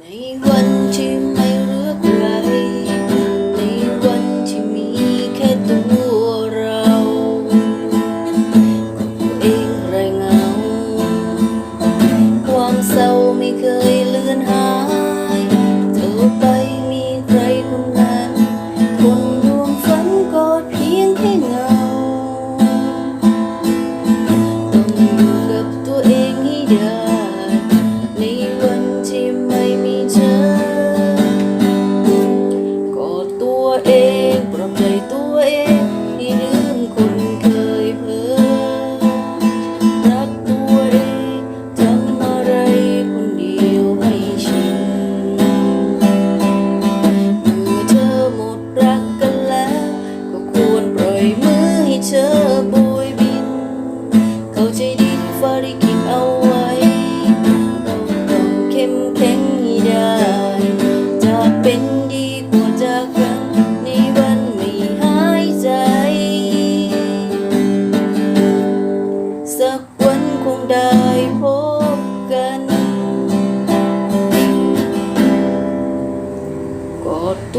ในวั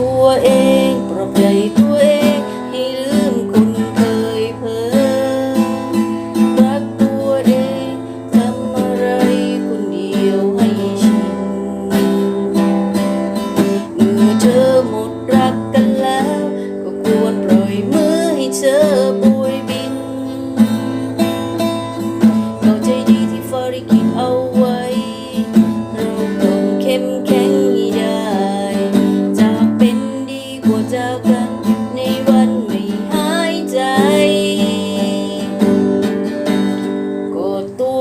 ตัวเองปลอบใจตัวเองให้ลืมคนเคยเพ้อรักตัวเองทำอะไรคนเดียวให้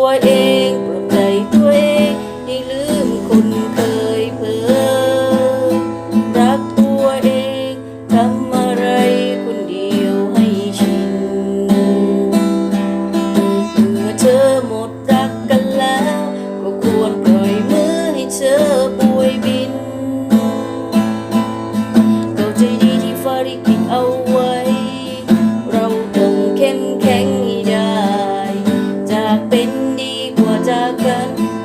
what is then